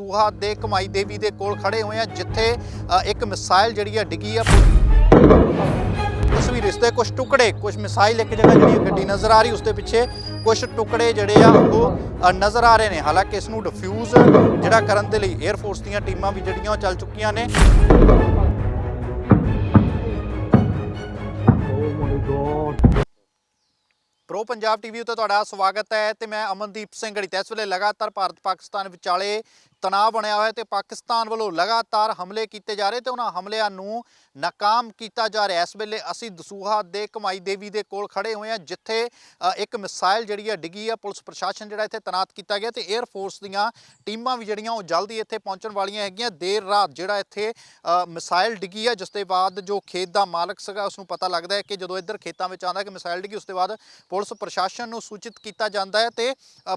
ਦਸੂਹਾ ਦੇ ਕਮਾਈ ਦੇਵੀ ਦੇ ਕੋਲ ਖੜੇ ਹੋਏ ਆ ਜਿੱਥੇ ਅ, ਇੱਕ ਮਿਸਾਈਲ ਜਿਹੜੀ ਆ ਡਿੱਗੀ ਆ ਤਸਵੀਰ ਇਸ ਦੇ ਕੁਝ ਟੁਕੜੇ ਕੁਝ ਮਿਸਾਈਲ ਇੱਕ ਜਗ੍ਹਾ ਜਿਹੜੀ ਗੱਡੀ ਨਜ਼ਰ ਆ ਰਹੀ ਉਸ ਦੇ ਪਿੱਛੇ ਕੁਝ ਟੁਕੜੇ ਜਿਹੜੇ ਆ ਉਹ ਅ, ਨਜ਼ਰ ਆ ਰਹੇ ਨੇ। ਹਾਲਾਂਕਿ ਇਸ ਨੂੰ ਡਿਫਿਊਜ਼ ਜਿਹੜਾ ਕਰਨ ਦੇ ਲਈ 에ਅਰ ਫੋਰਸ ਦੀਆਂ ਟੀਮਾਂ ਵੀ ਜਿਹੜੀਆਂ ਉਹ ਚੱਲ ਚੁੱਕੀਆਂ ਨੇ। ਪ੍ਰੋ ਪੰਜਾਬ ਟੀਵੀ ਉੱਤੇ ਤੁਹਾਡਾ ਸਵਾਗਤ ਹੈ ਤੇ ਮੈਂ ਅਮਨਦੀਪ ਸਿੰਘ ਗੜੀਤਾ ਇਸ ਵੇਲੇ ਲਗਾਤਾਰ ਭਾਰਤ ਪਾਕਿਸਤਾਨ ਵਿਚਾਲੇ ਤਣਾਅ ਬਣਿਆ ਹੋਇਆ ਤੇ ਪਾਕਿਸਤਾਨ ਵੱਲੋਂ ਲਗਾਤਾਰ ਹਮਲੇ ਕੀਤੇ ਜਾ ਰਹੇ ਤੇ ਉਹਨਾਂ ਹਮਲਿਆਂ ਨੂੰ ਨਾਕਾਮ ਕੀਤਾ ਜਾ ਰਿਹਾ ਇਸ ਵੇਲੇ ਅਸੀਂ ਦਸੂਹਾ ਦੇ ਕਮਾਈ ਦੇਵੀ ਦੇ ਕੋਲ ਖੜੇ ਹੋਏ ਹਾਂ, ਜਿੱਥੇ ਇੱਕ ਮਿਸਾਈਲ ਜਿਹੜੀ ਹੈ ਡਿੱਗੀ ਆ ਪੁਲਿਸ ਪ੍ਰਸ਼ਾਸਨ ਜਿਹੜਾ ਇੱਥੇ ਤੈਨਾਤ ਕੀਤਾ ਗਿਆ ਤੇ 에ਅਰ ਫੋਰਸ ਦੀਆਂ ਟੀਮਾਂ ਵੀ ਜਿਹੜੀਆਂ ਉਹ ਜਲਦੀ ਇੱਥੇ ਪਹੁੰਚਣ ਵਾਲੀਆਂ ਹੈਗੀਆਂ। ਦੇਰ ਰਾਤ ਜਿਹੜਾ ਇੱਥੇ ਮਿਸਾਈਲ ਡਿੱਗੀ ਹੈ, ਜਿਸ ਦੇ ਬਾਅਦ ਜੋ ਖੇਤ ਦਾ ਮਾਲਕ ਸੀਗਾ ਉਸ ਨੂੰ ਪਤਾ ਲੱਗਦਾ ਹੈ ਕਿ ਜਦੋਂ ਇੱਧਰ ਖੇਤਾਂ ਵਿੱਚ ਆਉਂਦਾ ਕਿ ਮਿਸਾਈਲ ਡਿੱਗੀ, ਉਸ ਤੋਂ ਬਾਅਦ ਪੁਲਿਸ ਪ੍ਰਸ਼ਾਸਨ ਨੂੰ ਸੂਚਿਤ ਕੀਤਾ ਜਾਂਦਾ ਹੈ ਤੇ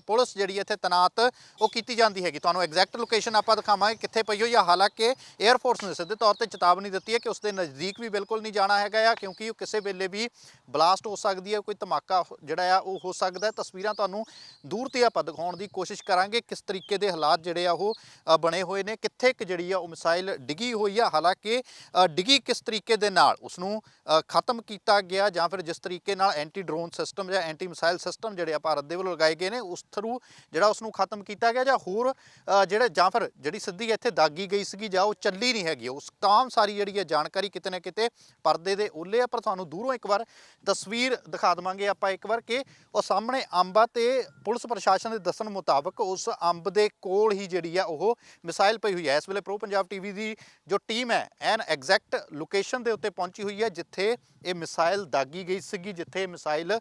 ਪੁਲਿਸ ਜਿਹੜੀ ਇੱਥੇ ਤੈਨਾਤ ਉਹ ਕੀਤੀ ਜਾਂਦੀ ਹੈਗੀ। ਤੁਹਾਨੂੰ ਐਗਜ਼ੈਕਟ ਲੋਕੇਸ਼ਨ ਆਪਾਂ ਦਿਖਾਵਾਂਗੇ ਕਿੱਥੇ ਪਈ ਹੋਈ ਆ। ਹਾਲਾਂਕਿ 에ਅਰਫੋਰਸ ਨੇ ਸਿੱਧੇ ਤੌਰ ਤੇ ਚੇਤਾਵਨੀ ਦਿੱਤੀ ਹੈ ਕਿ ਉਸ ਦੇ ਨਜ਼ਦੀਕ ਵੀ ਬਿਲਕੁਲ ਨਹੀਂ ਜਾਣਾ ਹੈਗਾ ਆ ਕਿਉਂਕਿ ਉਹ ਕਿਸੇ ਵੇਲੇ ਵੀ ਬਲਾਸਟ ਹੋ ਸਕਦੀ ਹੈ ਕੋਈ ਧਮਾਕਾ ਜਿਹੜਾ ਆ ਉਹ ਹੋ ਸਕਦਾ ਹੈ। ਤਸਵੀਰਾਂ ਤੁਹਾਨੂੰ ਦੂਰ ਤੇ ਆਪਾਂ ਦਿਖਾਉਣ ਦੀ ਕੋਸ਼ਿਸ਼ ਕਰਾਂਗੇ ਕਿਸ ਤਰੀਕੇ ਦੇ ਹਾਲਾਤ ਜਿਹੜੇ ਆ ਉਹ ਬਣੇ ਹੋਏ ਨੇ ਕਿੱਥੇ ਕਿ ਜਿਹੜੀ ਆ ਉਹ ਮਿਸਾਈਲ ਡਿੱਗੀ ਹੋਈ ਆ। ਹਾਲਾਂਕਿ ਡਿੱਗੀ ਕਿਸ ਤਰੀਕੇ ਦੇ ਨਾਲ? ਉਸ ਨੂੰ ਖਤਮ ਕੀਤਾ ਗਿਆ ਜਾਂ ਫਿਰ ਜਿਸ ਤਰੀਕੇ ਨਾਲ ਐਂਟੀ ਡਰੋਨ ਸਿਸਟਮ ਜਾਂ ਐਂਟੀ ਮਿਸਾਈਲ ਸਿਸਟਮ ਜਿਹੜੇ ਆ ਭਾਰਤ ਦੇ ਵੱਲੋਂ ਲਗਾਏ ਗਏ ਨੇ ਉਸ ਥਰੂ ਜਿਹੜਾ ਉਸ ਨੂੰ ਖਤਮ ਕੀਤਾ ਗਿਆ ਜਾਂ ਹੋਰ ਅ, ਜਿਹੜੇ ਜਾਂ ਫਿਰ ਜਿਹੜੀ ਸਿੱਧੀ ਇੱਥੇ ਦਾਗੀ ਗਈ ਸੀਗੀ ਜਾਂ ਉਹ ਚੱਲੀ ਨਹੀਂ ਹੈਗੀ, ਉਸ ਤਾਮ ਸਾਰੀ ਜਿਹੜੀ ਹੈ ਜਾਣਕਾਰੀ ਕਿਤੇ ਨਾ ਕਿਤੇ ਪਰਦੇ ਦੇ ਓਲੇ ਆ, ਪਰ ਤੁਹਾਨੂੰ ਦੂਰੋਂ ਇੱਕ ਵਾਰ ਤਸਵੀਰ ਦਿਖਾ ਦਵਾਂਗੇ ਆਪਾਂ ਇੱਕ ਵਾਰ ਕਿ ਉਹ ਸਾਹਮਣੇ ਅੰਬ ਆ ਤੇ ਪੁਲਿਸ ਪ੍ਰਸ਼ਾਸਨ ਦੇ ਦੱਸਣ ਮੁਤਾਬਕ ਉਸ ਅੰਬ ਦੇ ਕੋਲ ਹੀ ਜਿਹੜੀ ਆ ਉਹ ਮਿਸਾਈਲ ਪਈ ਹੋਈ ਹੈ ਇਸ ਵੇਲੇ ਪ੍ਰੋ ਪੰਜਾਬ ਟੀਵੀ ਦੀ ਜੋ ਟੀਮ ਹੈ, ਐਨ ਐਗਜ਼ੈਕਟ ਲੋਕੇਸ਼ਨ ਦੇ ਉੱਤੇ ਪਹੁੰਚੀ ਹੋਈ ਹੈ, ਜਿੱਥੇ ਇਹ ਮਿਸਾਈਲ ਦਾਗੀ ਗਈ ਸੀਗੀ, ਜਿੱਥੇ ਮਿਸਾਈਲ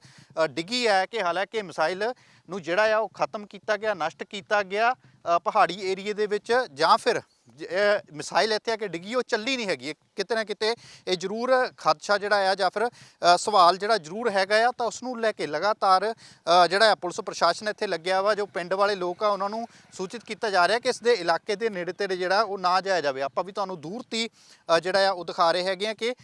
ਡਿੱਗੀ ਹੈ ਕਿ ਹਾਲਾਂਕਿ ਮਿਸਾਈਲ ਨੂੰ ਜਿਹੜਾ ਆ ਉਹ ਖਤਮ ਕੀਤਾ ਗਿਆ, ਨਸ਼ਟ ਕੀਤਾ ਗਿਆ। ਪਹਾੜੀ ਏਰੀਏ ਦੇ ਵਿੱਚ ਜਾਂ ਫਿਰ ਜ- ਮਿਸਾਈਲ ਇੱਥੇ ਆ ਕੇ ਡਿੱਗੀ, ਉਹ ਚੱਲੀ ਨਹੀਂ ਹੈਗੀ। ਕਿਤੇ ਨਾ ਕਿਤੇ ਇਹ ਜ਼ਰੂਰ ਖਦਸ਼ਾ ਜਿਹੜਾ ਆ ਜਾਂ ਫਿਰ ਸਵਾਲ ਜਿਹੜਾ ਜ਼ਰੂਰ ਹੈਗਾ ਆ, ਤਾਂ ਉਸ ਨੂੰ ਲੈ ਕੇ ਲਗਾਤਾਰ ਜਿਹੜਾ ਆ ਪੁਲਿਸ ਪ੍ਰਸ਼ਾਸਨ ਇੱਥੇ ਲੱਗਿਆ ਵਾ, ਜੋ ਪਿੰਡ ਵਾਲੇ ਲੋਕ ਆ, ਉਹਨਾਂ ਨੂੰ ਸੂਚਿਤ ਕੀਤਾ ਜਾ ਰਿਹਾ ਕਿ ਇਸ ਦੇ ਇਲਾਕੇ ਦੇ ਨੇੜੇ ਤੇੜੇ ਜਿਹੜਾ ਉਹ ਨਾ ਜਾਇਆ ਜਾਵੇ। ਆਪਾਂ ਵੀ ਤੁਹਾਨੂੰ ਦੂਰ ਤੀ ਜਿਹੜਾ ਆ ਉਹ ਦਿਖਾ ਰਹੇ ਹੈਗੇ ਆ ਕਿ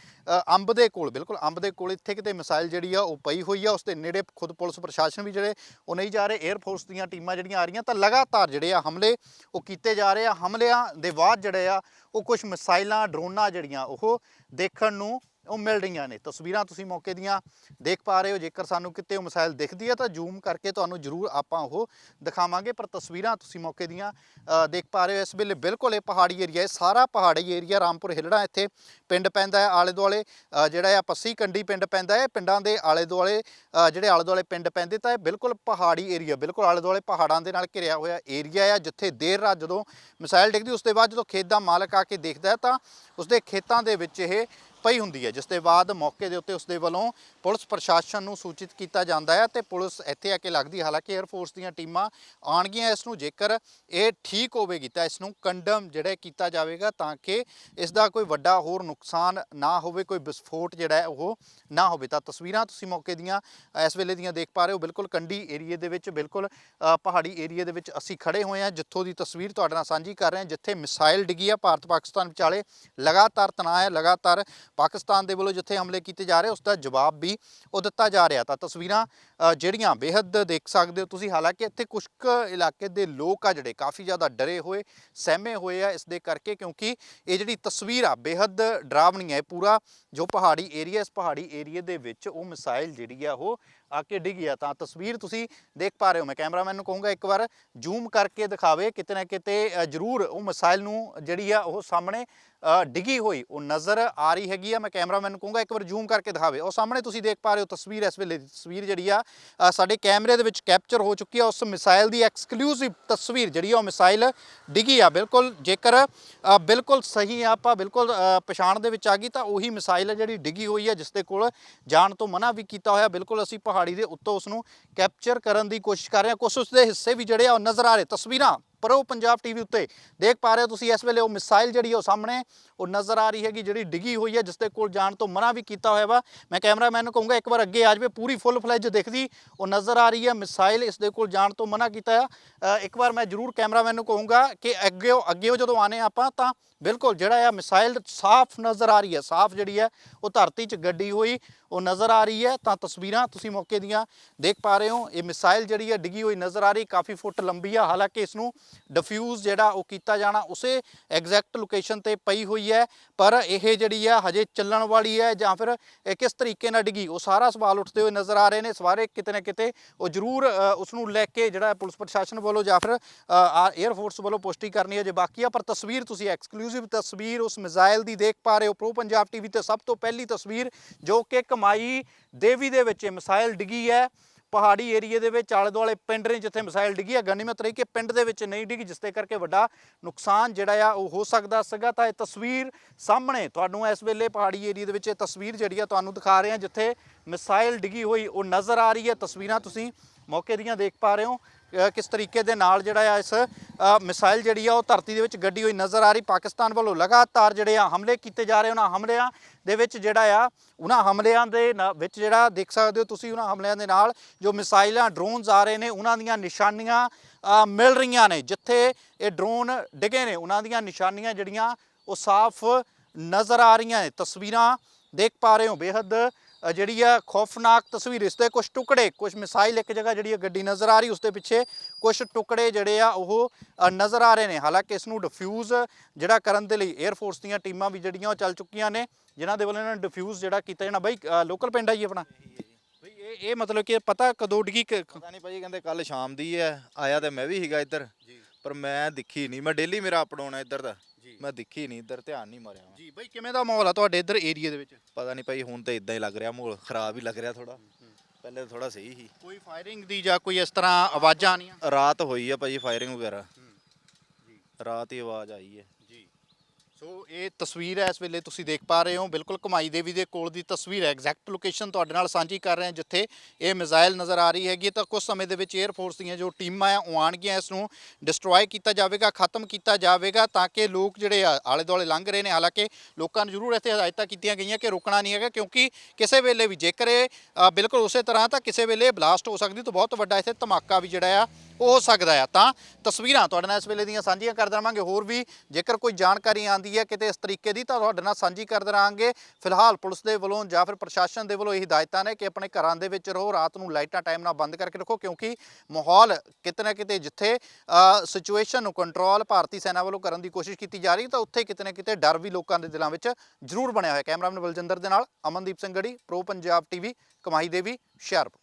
ਅੰਬ ਦੇ ਕੋਲ, ਬਿਲਕੁਲ ਅੰਬ ਦੇ ਕੋਲ ਇੱਥੇ ਕਿਤੇ ਮਿਸਾਈਲ ਜਿਹੜੀ ਆ ਉਹ ਪਈ ਹੋਈ ਆ, ਉਸ ਦੇ ਨੇੜੇ ਖੁਦ ਪੁਲਿਸ ਪ੍ਰਸ਼ਾਸਨ ਵੀ ਜਿਹੜੇ ਉਹ ਨਹੀਂ ਜਾ ਰਹੇ 에ਅਰਫੋਰਸ ਦੀਆਂ ਟੀਮਾਂ ਜਿਹੜੀਆਂ ਆ ਰਹੀਆਂ, ਤਾਂ ਲਗਾਤਾਰ ਜਿਹੜੇ ਆ ਹਮਲੇ ਉਹ ਕੀਤੇ ਜਾ ਰਹੇ ਆ। ਹਮਲਿਆਂ ਦੇ ਬਾਅਦ ਜਿਹੜੇ ਆ ਉਹ ਕੁਝ ਮਿਸਾਈਲਾਂ ਡਰੋਨਾਂ ਜਿਹੜੀਆਂ ਉਹ ਦੇਖਣ ਨੂੰ ਉਹ ਮਿਲ ਰਹੀਆਂ ਨੇ। ਤਸਵੀਰਾਂ ਤੁਸੀਂ ਮੌਕੇ ਦੀਆਂ ਦੇਖ ਪਾ ਰਹੇ ਹੋ। ਜੇਕਰ ਸਾਨੂੰ ਕਿਤੇ ਉਹ ਮਿਸਾਈਲ ਦਿਖਦੀ ਹੈ ਤਾਂ ਜ਼ੂਮ ਕਰਕੇ ਤੁਹਾਨੂੰ ਜ਼ਰੂਰ ਆਪਾਂ ਉਹ ਦਿਖਾਵਾਂਗੇ। ਪਰ ਤਸਵੀਰਾਂ ਤੁਸੀਂ ਮੌਕੇ ਦੀਆਂ ਦੇਖ ਪਾ ਰਹੇ ਹੋ। ਇਸ ਵੇਲੇ ਬਿਲਕੁਲ ਇਹ ਪਹਾੜੀ ਏਰੀਆ ਹੈ। ਸਾਰਾ ਪਹਾੜੀ ਏਰੀਆ ਰਾਮਪੁਰ ਹਿਲੜਾ ਇੱਥੇ ਪਿੰਡ ਪੈਂਦਾ ਹੈ। ਆਲੇ ਦੁਆਲੇ ਜਿਹੜਾ ਆ ਪੱਸੀ ਕੰਡੀ ਪਿੰਡ ਪੈਂਦਾ ਹੈ। ਪਿੰਡਾਂ ਦੇ ਆਲੇ ਦੁਆਲੇ ਜਿਹੜੇ ਆਲੇ ਦੁਆਲੇ ਪਿੰਡ ਪੈਂਦੇ ਤਾਂ ਇਹ ਬਿਲਕੁਲ ਪਹਾੜੀ ਏਰੀਆ, ਬਿਲਕੁਲ ਆਲੇ ਦੁਆਲੇ ਪਹਾੜਾਂ ਦੇ ਨਾਲ ਘਿਰਿਆ ਹੋਇਆ ਏਰੀਆ ਆ, ਜਿੱਥੇ ਦੇਰ ਰਾਤ ਜਦੋਂ ਮਿਸਾਈਲ ਡਿੱਗਦੀ, ਉਸ ਤੋਂ ਬਾਅਦ ਜਦੋਂ ਖੇਤ ਦਾ ਮਾਲਕ ਆ ਕੇ ਦੇਖਦਾ ਹੈ ਤਾਂ ਉਸਦੇ ਖੇਤਾਂ ਦੇ ਵਿੱਚ ਇਹ ਪਈ ਹੁੰਦੀ ਹੈ, ਜਿਸ ਦੇ ਬਾਅਦ ਮੌਕੇ ਦੇ ਉੱਤੇ ਉਸ ਦੇ ਵੱਲੋਂ ਪੁਲਿਸ ਪ੍ਰਸ਼ਾਸਨ ਨੂੰ ਸੂਚਿਤ ਕੀਤਾ ਜਾਂਦਾ ਹੈ ਤੇ ਪੁਲਿਸ ਇੱਥੇ ਆ ਕੇ ਲੱਗਦੀ ਹਾਲਾਂਕਿ 에ਅਰ ਫੋਰਸ ਦੀਆਂ ਟੀਮਾਂ ਆਣਗੀਆਂ ਇਸ ਨੂੰ ਜੇਕਰ ਇਹ ਠੀਕ ਹੋਵੇਗੀ ਤਾਂ ਇਸ ਨੂੰ ਕੰਡਮ ਜਿਹੜਾ ਕੀਤਾ ਜਾਵੇਗਾ ਤਾਂ ਕਿ ਇਸ ਦਾ ਕੋਈ ਵੱਡਾ ਹੋਰ ਨੁਕਸਾਨ ਨਾ ਹੋਵੇ, ਕੋਈ ਵਿਸਫੋਟ ਜਿਹੜਾ ਉਹ ਨਾ ਹੋਵੇ। ਤਾਂ ਤਸਵੀਰਾਂ ਤੁਸੀਂ ਮੌਕੇ ਦੀਆਂ, ਇਸ ਵੇਲੇ ਦੀਆਂ ਦੇਖ ਪਾ ਰਹੇ ਹੋ। ਬਿਲਕੁਲ ਕੰਡੀ ਏਰੀਏ ਦੇ ਵਿੱਚ, ਬਿਲਕੁਲ ਪਹਾੜੀ ਏਰੀਏ ਦੇ ਵਿੱਚ ਅਸੀਂ ਖੜੇ ਹੋਏ ਹਾਂ, ਜਿੱਥੋਂ ਦੀ ਤਸਵੀਰ ਤੁਹਾਡੇ ਨਾਲ ਸਾਂਝੀ ਕਰ ਰਹੇ ਹਾਂ, ਜਿੱਥੇ ਮਿਸਾਈਲ ਡਿੱਗੀ ਆ। ਭਾਰਤ ਪਾਕਿਸਤਾਨ ਵਿਚਾਲੇ ਲਗਾਤਾਰ ਤਣਾਅ ਹੈ, ਲਗਾਤਾਰ ਪਾਕਿਸਤਾਨ ਦੇ ਵੱਲੋਂ ਜਿੱਥੇ ਹਮਲੇ ਕੀਤੇ ਜਾ ਰਹੇ ਉਸ ਦਾ ਜਵਾਬ ਵੀ ਉਹ ਦਿੱਤਾ ਜਾ ਰਿਹਾ। ਤਾਂ ਤਸਵੀਰਾਂ ਜਿਹੜੀਆਂ ਬੇਹੱਦ ਦੇਖ ਸਕਦੇ ਹੋ ਤੁਸੀਂ, ਹਾਲਾਂਕਿ ਇੱਥੇ ਕੁਝ ਕੁ ਇਲਾਕੇ ਦੇ ਲੋਕ ਆ ਜਿਹੜੇ ਕਾਫੀ ਜ਼ਿਆਦਾ ਡਰੇ ਹੋਏ, ਸਹਿਮੇ ਹੋਏ ਆ ਇਸ ਦੇ ਕਰਕੇ, ਕਿਉਂਕਿ ਇਹ ਜਿਹੜੀ ਤਸਵੀਰ ਆ, ਬੇਹੱਦ ਡਰਾਵਣੀ ਹੈ ਪੂਰਾ ਜੋ ਪਹਾੜੀ ਏਰੀਆ, ਇਸ ਪਹਾੜੀ ਏਰੀਏ ਦੇ ਵਿੱਚ ਉਹ ਮਿਸਾਈਲ ਜਿਹੜੀ ਆ, ਉਹ ਆ ਕੇ ਡਿੱਗੀ ਆ। ਤਾਂ ਤਸਵੀਰ ਤੁਸੀਂ ਦੇਖ ਪਾ ਰਹੇ ਹੋ। ਮੈਂ ਕੈਮਰਾਮੈਨ ਨੂੰ ਕਹੂੰਗਾ ਇੱਕ ਵਾਰ ਜ਼ੂਮ ਕਰਕੇ ਦਿਖਾਵੇ ਕਿਤੇ ਨਾ ਕਿਤੇ ਜ਼ਰੂਰ ਉਹ ਮਿਸਾਈਲ ਨੂੰ ਜਿਹੜੀ ਆ ਉਹ ਸਾਹਮਣੇ ਡਿੱਗੀ ਹੋਈ। ਉਹ ਨਜ਼ਰ ਆ ਰਹੀ ਹੈਗੀ ਆ। ਮੈਂ ਕੈਮਰਾਮੈਨ ਨੂੰ ਕਹੂੰਗਾ ਇੱਕ ਵਾਰ ਜ਼ੂਮ ਕਰਕੇ ਦਿਖਾਵੇ। ਉਹ ਸਾਹਮਣੇ ਤੁਸੀਂ ਦੇਖ ਪਾ ਰਹੇ ਹੋ ਤਸਵੀਰ। ਇਸ ਵੇਲੇ ਦੀ ਤਸਵੀਰ ਜਿਹੜੀ ਆ ਸਾਡੇ ਕੈਮਰੇ ਦੇ ਵਿੱਚ ਕੈਪਚਰ ਹੋ ਚੁੱਕੀ ਆ। ਉਸ ਮਿਸਾਈਲ ਦੀ ਐਕਸਕਲੂਸਿਵ ਤਸਵੀਰ ਜਿਹੜੀ ਆ ਉਹ ਮਿਸਾਈਲ ਡਿੱਗੀ ਆ। ਬਿਲਕੁਲ ਜੇਕਰ ਬਿਲਕੁਲ ਸਹੀ ਆਪਾਂ ਬਿਲਕੁਲ ਪਛਾਣ ਦੇ ਵਿੱਚ ਆ ਗਈ ਤਾਂ ਉਹੀ ਮਿਸਾਈਲ ਜਿਹੜੀ ਡਿੱਗੀ ਹੋਈ ਆ ਜਿਸ ਦੇ ਕੋਲ ਜਾਣ ਤੋਂ ਮਨਾ ਵੀ ਕੀਤਾ ਹੋਇਆ। ਬਿਲਕੁਲ ਅਸੀਂ ਪਹਾੜੀ ਦੇ ਉੱਤੋਂ ਉਸ ਨੂੰ ਕੈਪਚਰ ਕਰਨ ਦੀ ਕੋਸ਼ਿਸ਼ ਕਰ ਰਹੇ। ਹਾਂ ਕੁਝ ਉਸ ਦੇ ਹਿੱਸੇ ਵੀ ਜਿਹੜੇ ਆ ਉਹ ਨਜ਼ਰ ਆ ਰਹੇ। ਤਸਵੀਰਾਂ ਪ੍ਰੋ ਪੰਜਾਬ ਟੀਵੀ ਉੱਤੇ ਦੇਖ ਪਾ ਰਹੇ ਹੋ ਤੁਸੀਂ। ਇਸ ਵੇਲੇ ਉਹ ਮਿਸਾਈਲ ਜਿਹੜੀ ਆ ਉਹ ਸਾਹਮਣੇ, ਉਹ ਨਜ਼ਰ ਆ ਰਹੀ ਹੈਗੀ, ਜਿਹੜੀ ਡਿੱਗੀ ਹੋਈ ਹੈ ਜਿਸ ਦੇ ਕੋਲ ਜਾਣ ਤੋਂ ਮਨਾ ਵੀ ਕੀਤਾ ਹੋਇਆ ਵਾ। ਮੈਂ ਕੈਮਰਾਮੈਨ ਨੂੰ ਕਹੂੰਗਾ, ਇੱਕ ਵਾਰ ਅੱਗੇ ਆ ਜਾਵੇ। ਪੂਰੀ ਫੁੱਲ ਫਲੈਜ ਦਿਖਦੀ, ਉਹ ਨਜ਼ਰ ਆ ਰਹੀ ਹੈ। ਮਿਸਾਈਲ ਇਸ ਦੇ ਕੋਲ ਜਾਣ ਤੋਂ ਮਨਾ ਕੀਤਾ ਆ। ਇੱਕ ਵਾਰ ਮੈਂ ਜ਼ਰੂਰ ਕੈਮਰਾਮੈਨ ਨੂੰ ਕਹੂੰਗਾ ਕਿ ਅੱਗੇ ਅੱਗੇ ਜਦੋਂ ਆਨੇ ਆਪਾਂ, ਤਾਂ ਬਿਲਕੁਲ ਜਿਹੜਾ ਆ ਮਿਸਾਈਲ ਸਾਫ਼ ਨਜ਼ਰ ਆ ਰਹੀ ਹੈ ਸਾਫ਼ ਜਿਹੜੀ ਹੈ ਉਹ ਧਰਤੀ 'ਚ ਗੱਡੀ ਹੋਈ ਉਹ ਨਜ਼ਰ ਆ ਰਹੀ ਹੈ ਤਾਂ ਤਸਵੀਰਾਂ ਤੁਸੀਂ ਮੌਕੇ ਦੀਆਂ ਦੇਖ ਪਾ ਰਹੇ ਹੋ। ਇਹ ਮਿਸਾਈਲ ਜਿਹੜੀ ਹੈ ਡਿੱਗੀ ਹੋਈ ਨਜ਼ਰ ਆ ਰਹੀ ਕਾਫੀ ਫੁੱਟ ਲੰਬੀ ਆ ਹਾਲਾਂਕਿ ਇਸ ਨੂੰ ਡਿਫਿਊਜ਼ ਜਿਹੜਾ ਉਹ ਕੀਤਾ ਜਾਣਾ ਉਸੇ ਐਗਜ਼ੈਕਟ ਲੋਕੇਸ਼ਨ ਤੇ ਪਈ ਹੋਈ ਹੈ ਪਰ ਇਹ ਜਿਹੜੀ ਆ ਹਜੇ ਚੱਲਣ ਵਾਲੀ ਹੈ ਜਾਂ ਫਿਰ ਇਹ ਕਿਸ ਤਰੀਕੇ ਨਾਲ ਡਿੱਗੀ ਉਹ ਸਾਰਾ ਸਵਾਲ ਉੱਠਦੇ ਹੋਏ ਨਜ਼ਰ ਆ ਰਹੇ ਨੇ ਸਵਾਰੇ ਕਿਤੇ ਨਾ ਕਿਤੇ ਉਹ ਜ਼ਰੂਰ ਅ, ਉਸ ਨੂੰ ਲੈ ਕੇ ਜਿਹੜਾ ਪੁਲਿਸ ਪ੍ਰਸ਼ਾਸਨ ਵੱਲੋਂ ਜਾਂ ਫਿਰ 에ਅਰ ਫੋਰਸ ਵੱਲੋਂ ਪੁਸ਼ਟੀ ਕਰਨੀ ਹੈ ਜੇ ਬਾਕੀ ਆ ਪਰ ਤਸਵੀਰ ਤੁਸੀਂ ਐਕਸਕਲੂਸਿਵ ਤਸਵੀਰ, ਉਸ ਮਿਜ਼ਾਈਲ ਦੀ ਦੇਖ ਪਾ ਰਹੇ ਹੋ ਪ੍ਰੋ ਪੰਜਾਬ ਟੀਵੀ ਤੇ ਸਭ ਤੋਂ ਪਹਿਲੀ ਤਸਵੀਰ ਜੋ ਕਿ ਕਮਾਈ ਦੇਵੀ ਦੇ ਵਿੱਚ ਇਹ ਮਿਸਾਈਲ ਡਿੱਗੀ ਹੈ। ਪਹਾੜੀ ਏਰੀਏ ਦੇ ਵਿੱਚ ਆਲੇ ਦੁਆਲੇ ਪਿੰਡ ਨੇ ਜਿੱਥੇ ਮਿਸਾਈਲ ਡਿੱਗੀ ਹੈ। ਗਨੀਮਤ ਰਹੀ ਕਿ ਪਿੰਡ ਦੇ ਵਿੱਚ ਨਹੀਂ ਡਿੱਗੀ, ਜਿਸ ਦੇ ਕਰਕੇ ਵੱਡਾ ਨੁਕਸਾਨ ਜਿਹੜਾ ਆ ਉਹ ਹੋ ਸਕਦਾ ਸੀਗਾ। ਤਾਂ ਇਹ ਤਸਵੀਰ ਸਾਹਮਣੇ ਤੁਹਾਨੂੰ ਇਸ ਵੇਲੇ ਪਹਾੜੀ ਏਰੀਏ ਦੇ ਵਿੱਚ ਇਹ ਤਸਵੀਰ ਜਿਹੜੀ ਆ ਤੁਹਾਨੂੰ ਦਿਖਾ ਰਹੇ ਹਾਂ, ਜਿੱਥੇ ਮਿਸਾਈਲ ਡਿੱਗੀ ਹੋਈ ਉਹ ਨਜ਼ਰ ਆ ਰਹੀ ਹੈ। ਤਸਵੀਰਾਂ ਤੁਸੀਂ ਮੌਕੇ ਦੀਆਂ ਦੇਖ ਪਾ ਰਹੇ ਹੋ। ਕਿਸ ਤਰੀਕੇ ਦੇ ਨਾਲ ਜਿਹੜਾ ਆ ਇਸ ਮਿਸਾਈਲ ਜਿਹੜੀ ਆ ਉਹ ਧਰਤੀ ਦੇ ਵਿੱਚ ਗੱਡੀ ਹੋਈ ਨਜ਼ਰ ਆ ਰਹੀ। ਪਾਕਿਸਤਾਨ ਵੱਲੋਂ ਲਗਾਤਾਰ ਜਿਹੜੇ ਆ ਹਮਲੇ ਕੀਤੇ ਜਾ ਰਹੇ। ਉਹਨਾਂ ਹਮਲਿਆਂ ਦੇ ਵਿੱਚ ਜਿਹੜਾ ਆ, ਉਹਨਾਂ ਹਮਲਿਆਂ ਦੇ ਨਾ- ਵਿੱਚ ਜਿਹੜਾ ਦੇਖ ਸਕਦੇ ਹੋ ਤੁਸੀਂ, ਉਹਨਾਂ ਹਮਲਿਆਂ ਦੇ ਨਾਲ ਜੋ ਮਿਸਾਈਲਾਂ, ਡਰੋਨਸ ਆ ਰਹੇ ਨੇ, ਉਹਨਾਂ ਦੀਆਂ ਨਿਸ਼ਾਨੀਆਂ ਮਿਲ ਰਹੀਆਂ ਨੇ। ਜਿੱਥੇ ਇਹ ਡਰੋਨ ਡਿੱਗੇ ਨੇ, ਉਹਨਾਂ ਦੀਆਂ ਨਿਸ਼ਾਨੀਆਂ ਜਿਹੜੀਆਂ ਉਹ ਸਾਫ਼ ਨਜ਼ਰ ਆ ਰਹੀਆਂ ਨੇ। ਤਸਵੀਰਾਂ ਦੇਖ ਪਾ ਰਹੇ ਹੋ। ਬੇਹੱਦ ਜਿਹੜੀ ਆ ਖੌਫਨਾਕ ਤਸਵੀਰ ਇਸ ਦੇ ਕੁਝ ਟੁਕੜੇ ਕੁਝ ਮਿਸਾਈਲ ਇੱਕ ਜਗ੍ਹਾ ਜਿਹੜੀ ਆ ਗੱਡੀ ਨਜ਼ਰ ਆ ਰਹੀ ਉਸ ਦੇ ਪਿੱਛੇ ਕੁਝ ਟੁਕੜੇ ਜਿਹੜੇ ਆ ਉਹ ਨਜ਼ਰ ਆ ਰਹੇ ਨੇ। ਹਾਲਾਂਕਿ ਇਸ ਨੂੰ ਡਿਫਿਊਜ਼ ਜਿਹੜਾ ਕਰਨ ਦੇ ਲਈ 에ਅਰ ਫੋਰਸ ਦੀਆਂ ਟੀਮਾਂ ਵੀ ਜਿਹੜੀਆਂ ਉਹ ਚੱਲ ਚੁੱਕੀਆਂ ਨੇ ਜਿਨ੍ਹਾਂ ਦੇ ਵੱਲੋਂ ਇਹਨਾਂ ਨੇ ਡਿਫਿਊਜ਼ ਜਿਹੜਾ ਕੀਤਾ ਜਾਣਾ। ਬਾਈ ਲੋਕਲ ਪਿੰਡ ਆ ਜੀ ਆਪਣਾ? ਬਈ ਇਹ ਇਹ ਮਤਲਬ ਕਿ ਪਤਾ ਕਦੋਂ ਡਿੱਗੀ ਕ- ਪਤਾ ਨਹੀਂ ਭਾਜੀ ਕਹਿੰਦੇ ਕੱਲ ਸ਼ਾਮ ਦੀ ਹੈ। ਆਇਆ ਤੇ ਮੈਂ ਵੀ ਸੀਗਾ ਇੱਧਰ ਪਰ ਮੈਂ ਦਿਖੀ ਨਹੀਂ ਮੈਂ ਡੇਲੀ ਮੇਰਾ ਅਪ ਡਾਊਨ ਹੈ ਇੱਧਰ ਦਾ। ਮੈਂ ਦਿਖੀ ਨਹੀਂ ਇੱਧਰ ਧਿਆਨ ਨਹੀਂ ਮਾਰਿਆ ਮੈਂ। ਜੀ ਬਾਈ ਕਿਵੇਂ ਦਾ ਮਾਹੌਲ ਆ ਤੁਹਾਡੇ ਇੱਧਰ ਏਰੀਆ ਦੇ ਵਿੱਚ? ਪਤਾ ਨਹੀਂ ਭਾਈ ਹੁਣ ਤਾਂ ਇਦਾਂ ਹੀ ਲੱਗ ਰਿਹਾ ਮਾਹੌਲ ਖਰਾਬ ਹੀ ਲੱਗ ਰਿਹਾ ਥੋੜਾ ਪਹਿਲੇ ਤਾਂ ਥੋੜਾ ਸਹੀ ਸੀ। ਕੋਈ ਫਾਇਰਿੰਗ ਦੀ ਜਾਂ ਕੋਈ ਇਸ ਤਰ੍ਹਾਂ ਆਵਾਜ਼ਾਂ ਆਣੀਆਂ ਰਾਤ ਹੋਈ ਆ ਭਾਜੀ ਫਾਇਰਿੰਗ ਵਗੈਰਾ। ਰਾਤ ਹੀ ਆਵਾਜ਼ ਆਈ ਹੈ। ਸੋ ਇਹ ਤਸਵੀਰ ਹੈ, ਇਸ ਵੇਲੇ ਤੁਸੀਂ ਦੇਖ ਪਾ ਰਹੇ ਹੋ। ਬਿਲਕੁਲ ਕਮਾਈ ਦੇਵੀ ਦੇ ਕੋਲ ਦੀ ਤਸਵੀਰ ਹੈ। ਐਗਜ਼ੈਕਟ ਲੋਕੇਸ਼ਨ ਤੁਹਾਡੇ ਨਾਲ ਸਾਂਝੀ ਕਰ ਰਹੇ ਹਾਂ, ਜਿੱਥੇ ਇਹ ਮਿਜ਼ਾਈਲ ਨਜ਼ਰ ਆ ਰਹੀ ਹੈਗੀ ਤਾਂ ਕੁਝ ਸਮੇਂ ਦੇ ਵਿੱਚ 에ਅਰ ਫੋਰਸ ਦੀਆਂ ਜੋ ਟੀਮਾਂ ਆ, ਉਹ ਆਉਣਗੀਆਂ। ਇਸ ਨੂੰ ਡਿਸਟਰੋਏ ਕੀਤਾ ਜਾਵੇਗਾ, ਖਤਮ ਕੀਤਾ ਜਾਵੇਗਾ, ਤਾਂ ਕਿ ਲੋਕ ਜਿਹੜੇ ਆ ਆਲੇ ਦੁਆਲੇ ਲੰਘ ਰਹੇ ਨੇ। ਹਾਲਾਂਕਿ ਲੋਕਾਂ ਨੂੰ ਜ਼ਰੂਰ ਇੱਥੇ ਹਦਾਇਤਾਂ ਕੀਤੀਆਂ ਗਈਆਂ ਕਿ ਰੁਕਣਾ ਨਹੀਂ ਹੈਗਾ, ਕਿਉਂਕਿ ਕਿਸੇ ਵੇਲੇ ਵੀ ਜੇਕਰ ਇਹ ਬਿਲਕੁਲ ਉਸੇ ਤਰ੍ਹਾਂ ਤਾਂ ਕਿਸੇ ਵੇਲੇ ਬਲਾਸਟ ਹੋ ਸਕਦੀ, ਤਾਂ ਬਹੁਤ ਵੱਡਾ ਇੱਥੇ ਧਮਾਕਾ ਵੀ ਜਿਹੜਾ ਆ ਹੋ ਸਕਦਾ ਆ। ਤਾਂ ਤਸਵੀਰਾਂ ਤੁਹਾਡੇ ਨਾਲ ਇਸ ਵੇਲੇ ਦੀਆਂ ਸਾਂਝੀਆਂ ਕਰ ਦੇਵਾਂਗੇ। ਹੋਰ ਵੀ ਜੇਕਰ ਕੋਈ ਜਾਣਕਾਰੀ ਆਂਦੀ ਹੈ ਕਿਤੇ ਇਸ ਤਰੀਕੇ ਦੀ, ਤਾਂ ਤੁਹਾਡੇ ਨਾਲ ਸਾਂਝੀ ਕਰ ਦੇਵਾਂਗੇ। ਫਿਲਹਾਲ ਪੁਲਿਸ ਦੇ ਵੱਲੋਂ ਜਾਂ ਫਿਰ ਪ੍ਰਸ਼ਾਸਨ ਦੇ ਵੱਲੋਂ ਇਹ ਹਦਾਇਤਾਂ ਨੇ ਕਿ ਆਪਣੇ ਘਰਾਂ ਦੇ ਵਿੱਚ ਰਹੋ, ਰਾਤ ਨੂੰ ਲਾਈਟਾਂ ਟਾਈਮ ਨਾਲ ਬੰਦ ਕਰਕੇ ਰੱਖੋ, ਕਿਉਂਕਿ ਮਾਹੌਲ ਕਿਤੇ ਨਾ ਕਿਤੇ ਜਿੱਥੇ ਸਿਚੁਏਸ਼ਨ ਨੂੰ ਕੰਟਰੋਲ ਭਾਰਤੀ ਸੈਨਾ ਵੱਲੋਂ ਕਰਨ ਦੀ ਕੋਸ਼ਿਸ਼ ਕੀਤੀ ਜਾ ਰਹੀ, ਤਾਂ ਉੱਥੇ ਕਿਤੇ ਨਾ ਕਿਤੇ ਡਰ ਵੀ ਲੋਕਾਂ ਦੇ ਦਿਲਾਂ ਵਿੱਚ ਜ਼ਰੂਰ ਬਣਿਆ ਹੋਇਆ ਕੈਮਰਾਮੈਨ ਬਲਜਿੰਦਰ ਦੇ ਨਾਲ ਅਮਨਦੀਪ ਸਿੰਘ ਗੜੀ ਪ੍ਰੋ ਪੰਜਾਬ ਟੀਵੀ ਕਮਾਈ ਦੇਵੀ, ਹੁਸ਼ਿਆਰਪੁਰ।